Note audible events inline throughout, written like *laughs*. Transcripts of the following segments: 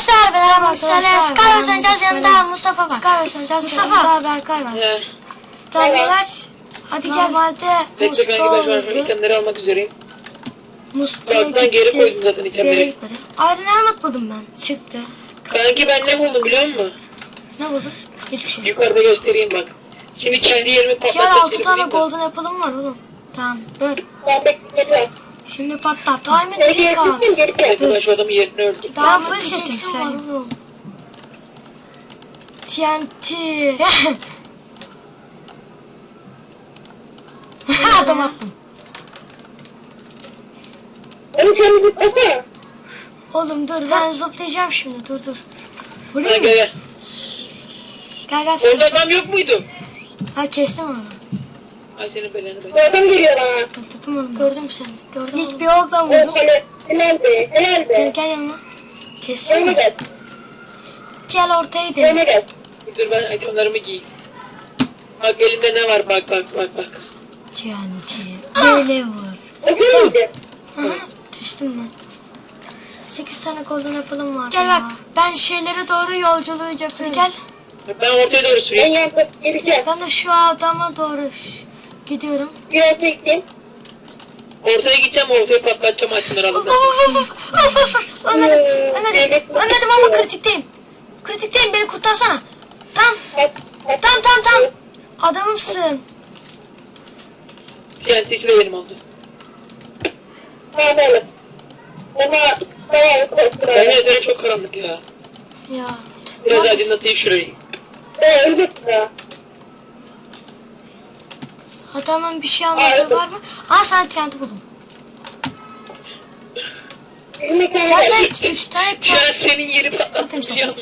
Arkadaşlar ben Erman Sene Arkadaşlar, Sky ben oynayacağız Mustafa. yanında Mustafa var. Sky oynayacağız. Mustafa. Yanında Berkay var. Evet. beyler. Hadi gel. Normalde Bekle kanki Mustafa ben şu an olurdu. itemleri almak üzereyim. Mustafa Bak ben geri koydum zaten Geri itemleri. gitmedi. Ayrı ne anlatmadım ben? Çıktı. Kanki ben ne buldum biliyor musun? Ne buldun? Hiçbir şey. Yukarıda göstereyim bak. Şimdi kendi yerimi Gel patlatacak 6 tane golden apple'ım var oğlum. Tamam dur. Ben bekliyorum. Şimdi patlat. Diamond pick out. ben şu adamın yerini. Daha Diamond full setim oğlum. TNT. *laughs* Adam attım. Onu sen zıplasana. Oğlum dur ben zıplayacağım şimdi dur dur. Vurayım gel gel. Gel gel Orada adam yok muydu? Ha kestim onu. Ay senin belanı ben. adam geliyor bana. Öldürdüm onu. Gördüm seni. Gördüm İlk oğlum. bir okla O vurdum. sana. Helal be. Helal Gel gel yanıma. Kestim Yanıma gel. Gel ortaya gidelim. Yanıma gel. Dur ben itemlerimi giyeyim. Bak elimde ne var bak bak bak bak. TNT. Böyle vur. Sen miydi? Hı hı, Düştüm ben. 8 tane golden apple'ım var. Gel bak ben şeylere doğru yolculuğu Hadi yapıyorum. gel. Ben ortaya doğru Ben süreyim. yandım. Geleceğim. Ben de şu adama doğru gidiyorum. Biraz çektim. Ortaya gideceğim ortaya patlatacağım of, of. Ölmedim. Ölmedim. Ölmedim ama kritikteyim. Kritikteyim beni kurtarsana. At. Tamam tamam tamam. Adamımsın. TNT'si de benim oldu. Tamam oğlum. Bana bayağı korktum. Ben de çok karanlık ya. Ya. Biraz aydınlatayım şurayı. Ben öldüm ya. Adamın bir şey anladığı var mı? Ha sen TNT buldum. Gel. sen 3 tane Ya TNT. senin yeri Atayım patlattım sana.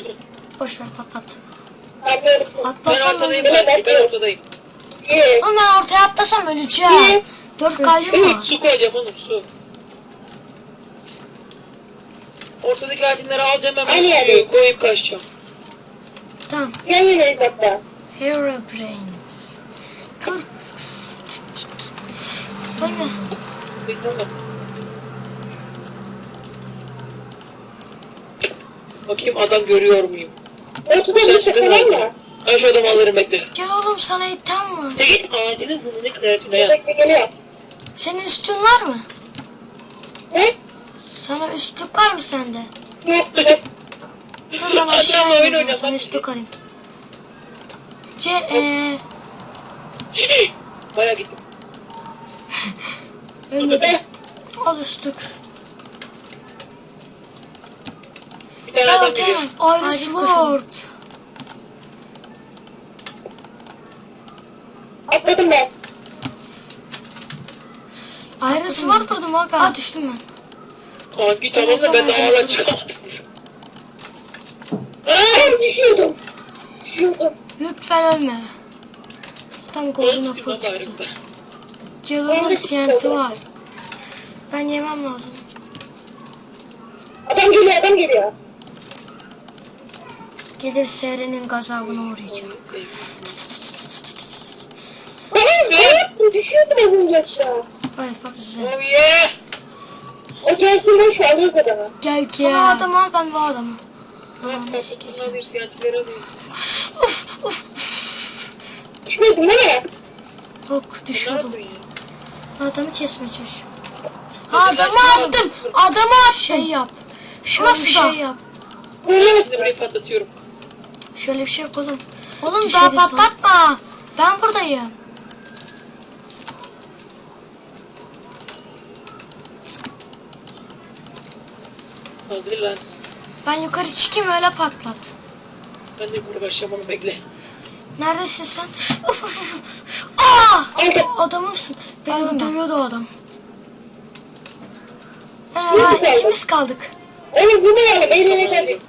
Boş ver patlat. Ben Atlasam ortadayım öleceğim. ben. Ben ortadayım. Oğlum ben ortaya atlasam öleceğim. 4 kalbim var. Su koyacağım oğlum su. Ortadaki altınları alacağım hemen Aynı suyu yerdeyim. koyup kaçacağım. Tamam. Herobrains. Dur. Ölme. Tamam. Bakayım adam görüyor muyum? Ortada Sen bir şimdi sefer mi? Ben şu adamı alırım bekle. Gel oğlum sana item var. Çekil ağacının burnunu kırartına ya. Bekle geliyor. Senin üstün var mı? Ne? Sana üstlük var mı sende? Yok. Dur ben aşağı oyun ineceğim sana üstlük alayım. C eee Baya gittim. Ölmedim. Al üstlük. Bir tane adam ortaya. geliyor. Iron Acil Sword. Atladım ben. Iron Sword kurdum aga. Aa düştüm ben. Kanki tamam da ben de hala çıkamadım. Düşüyordum. Düşüyordum. Lütfen ölme. Zaten golden apple çıktı. Cevabın TNT var. Ben yemem lazım. Adam geliyor adam geliyor. Gelir Seren'in gazabına uğrayacağım. Bana ne yaptın? Düşüyordum az önce aşağı. Vay fuck size. Yeah! O gelsin boş ver alırız adamı. Gel gel. Sen o adamı al ben bu adamı. Alayım, TNT'leri alayım. Uf uf. Düşmedin değil mi? Yok düşüyordum. Adamı kesmeye çalışıyorum. Ben Adamı şunu attım. aldım. Adamı attım. Şey yap. Şöyle Nasıl bir da? şey yap. Böyle Şimdi burayı patlatıyorum. Şöyle bir şey yap oğlum. Oğlum Düşeriz daha lan. patlatma. Ben buradayım. Hazır lan. Ben yukarı çıkayım öyle patlat. Ben de başlayacağım onu bekle. Neredesin sen? Uf, uf, uf. Aa! Arka. Adamımsın. Beni ben. dövüyordu o adam. Ben Nasıl ikimiz kaldık. Oğlum bu ne yani? Elinle geldi.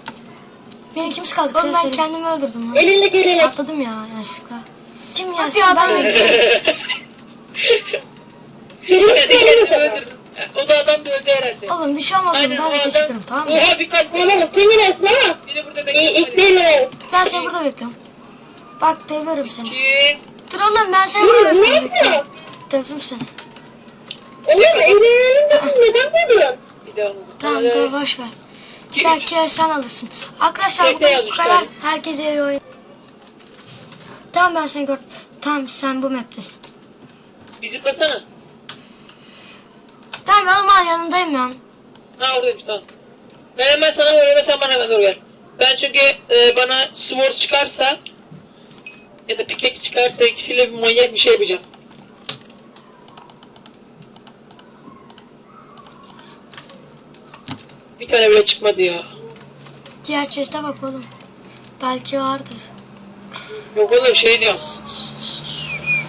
Ben ikimiz kaldık. Oğlum ben ben kendimi öldürdüm lan. Elinle gelene. Atladım ya yanlışlıkla. Kim ya sen ben adam. mi? Kendimi gelene. öldürdüm. O da adam da öldü herhalde. Oğlum bir şey olmaz oğlum Aynen, ben video çekerim tamam mı? Oha bir kalp. Senin olsun ama. Bir de burada bekliyorum. ilk değil mi? Ben seni burada bekliyorum. Bak dövüyorum seni. Kim? Dur oğlum ben seni burada Ne bekliyorum. bekle. yapıyor? Dövdüm seni. Oğlum elinle neden koyuyorsun? Bir. Tamam tamam boş ver. Üç. ki sen alırsın. Arkadaşlar Bekle bu kadar. Herkese iyi oyun. Tamam ben seni gördüm. Tamam sen bu map'tesin. Bir zıplasana. Tamam oğlum al yanındayım ya. Ha oradaymış tamam. Ben hemen sana doğru sen bana hemen gel. Ben çünkü e, bana sword çıkarsa ya da pickaxe çıkarsa ikisiyle bir manyak bir şey yapacağım. Bir tane bile çıkmadı ya. Diğer chest'e bak oğlum. Belki vardır. Yok oğlum şey diyorum.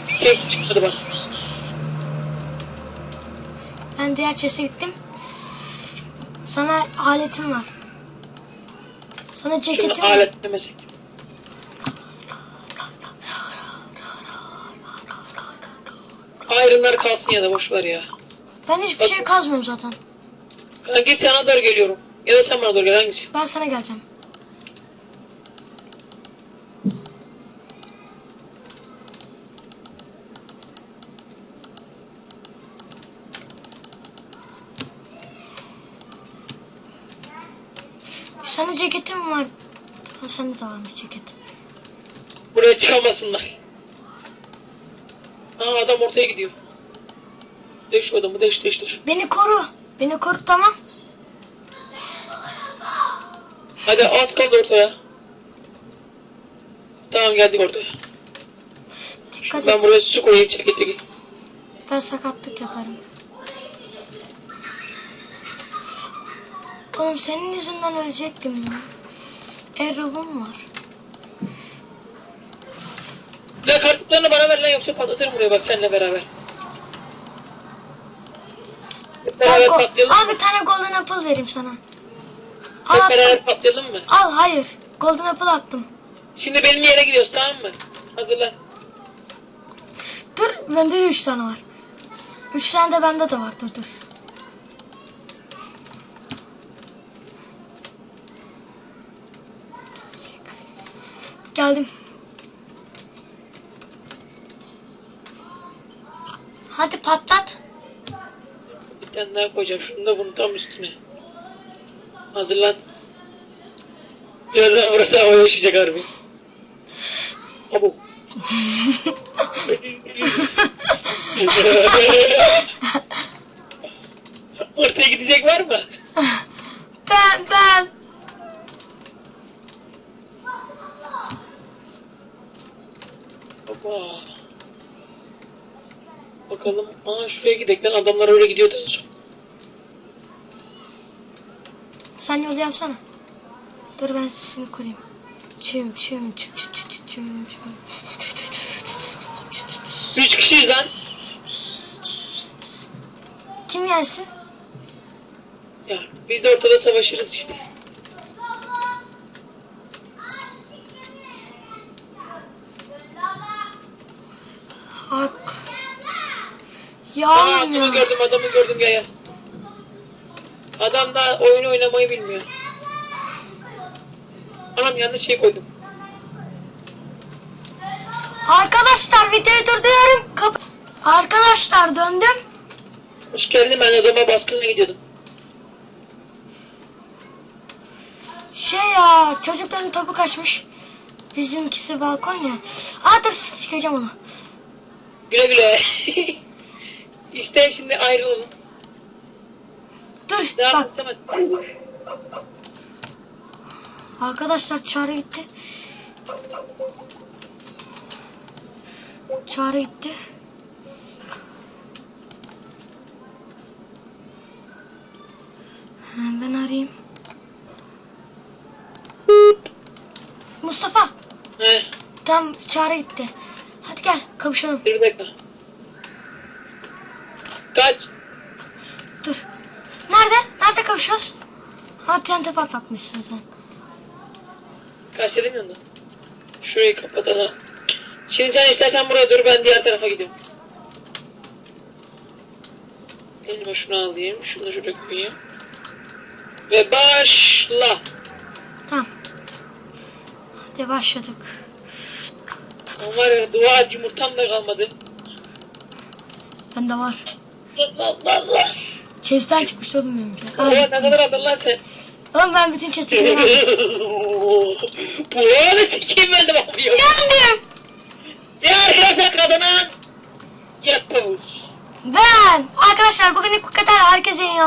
Pickaxe çıkmadı bak. Ben diğer chest'e gittim. Sana aletim var. Sana Şunu ceketim var. alet demesek. Iron'lar kalsın ya da boş ver ya. Ben hiçbir şey kazmıyorum zaten. Kanki sana doğru geliyorum. Ya da sen bana doğru gel hangisi? Ben sana geleceğim. Sana ceketim var. Ha, sende de varmış ceket. Buraya çıkamasınlar. Aa adam ortaya gidiyor. Deş adamı deş deş deş. Beni koru. Beni koru tamam. Hadi az kaldı ortaya. Tamam geldik ortaya. Dikkat Ben et. buraya su koyayım git. Ben sakatlık yaparım. Oğlum senin yüzünden ölecektim lan. Errub'um var. Ya kartlarını bana ver lan yoksa patlatırım buraya bak seninle beraber. Hep beraber go- patlayalım Al bir tane golden apple vereyim sana. Al Hep attım. beraber patlayalım mı? Al hayır. Golden apple attım. Şimdi benim yere gidiyoruz tamam mı? Hazırlan. Dur bende de üç tane var. Üç tane de bende de var dur dur. Geldim. Hadi patlat. Bir tane daha koyacağım. Şunu da bunu tam üstüne. Hazırlan. Birazdan burası havaya yaşayacak harbi. Abo. *laughs* *laughs* Ortaya gidecek var mı? Ben ben. Baba. Bakalım. Aa şuraya gidelim lan. Adamlar öyle gidiyordu en son. Sen yolu yapsana. Dur ben sesini kurayım. Çüm çüm çüm çüm çüm çüm çüm çüm. Üç kişiyiz lan. Kim gelsin? Ya biz de ortada savaşırız işte. Hak. Ya Aa adamı gördüm adamı gördüm gel gel. Adam da oyun oynamayı bilmiyor. Anam yanlış şey koydum. Arkadaşlar videoyu durduruyorum. Kap- Arkadaşlar döndüm. Hoş geldin ben adama baskına gidiyordum. Şey ya çocukların topu kaçmış. Bizimkisi balkon ya. Aa dur sikeceğim onu. Güle güle. *laughs* işte şimdi ayrılalım. Dur Ne bak Samet? arkadaşlar çağrı gitti. Çağrı gitti. Ha, Ben arayayım. Mustafa. He, Tam çağrı gitti. Hadi gel kavuşalım. bir dakika. Kaç. Dur. Nerede? Nerede kavuşuyoruz? Ha TNT patlatmışsın sen. Kaç dedim yanında. Şurayı kapatalım. Şimdi sen istersen buraya dur ben diğer tarafa gidiyorum. Elime şunu alayım. Şunu da şuraya koyayım. Ve başla. Tamam. Hadi başladık. Ama var ya dua et yumurtam da kalmadı. Bende var. Chest'ten çıkmış oğlum benimki. Ulan ne kadar aldın lan sen? Oğlum ben bütün chest'leri aldım. Buranı sikeyim ben de bakmıyorum. Yendim. Ya arkadaşlar kazanan yapmış. Ben. Arkadaşlar bugün bu kadar. Herkese iyi.